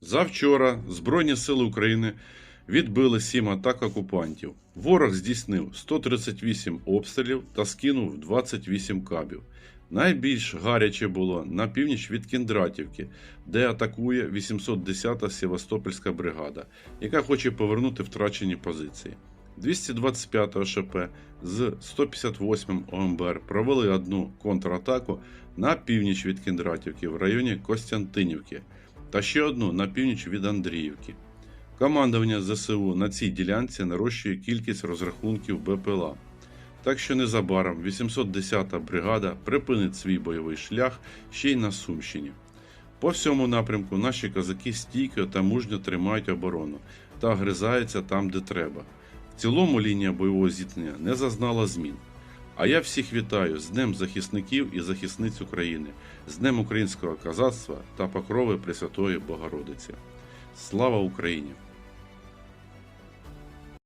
Завчора Збройні сили України відбили сім атак окупантів. Ворог здійснив 138 обстрілів та скинув 28 кабів. Найбільш гаряче було на північ від Кіндратівки, де атакує 810-та Севастопольська бригада, яка хоче повернути втрачені позиції. 225 ШП з 158 ОМБР провели одну контратаку на північ від Кіндратівки в районі Костянтинівки та ще одну на північ від Андріївки. Командування ЗСУ на цій ділянці нарощує кількість розрахунків БПЛА. Так що незабаром 810-та бригада припинить свій бойовий шлях ще й на Сумщині. По всьому напрямку наші козаки стійко та мужньо тримають оборону та гризаються там, де треба. В цілому лінія бойового зіткнення не зазнала змін. А я всіх вітаю з Днем захисників і захисниць України, з Днем українського казацтва та покрови Пресвятої Богородиці. Слава Україні!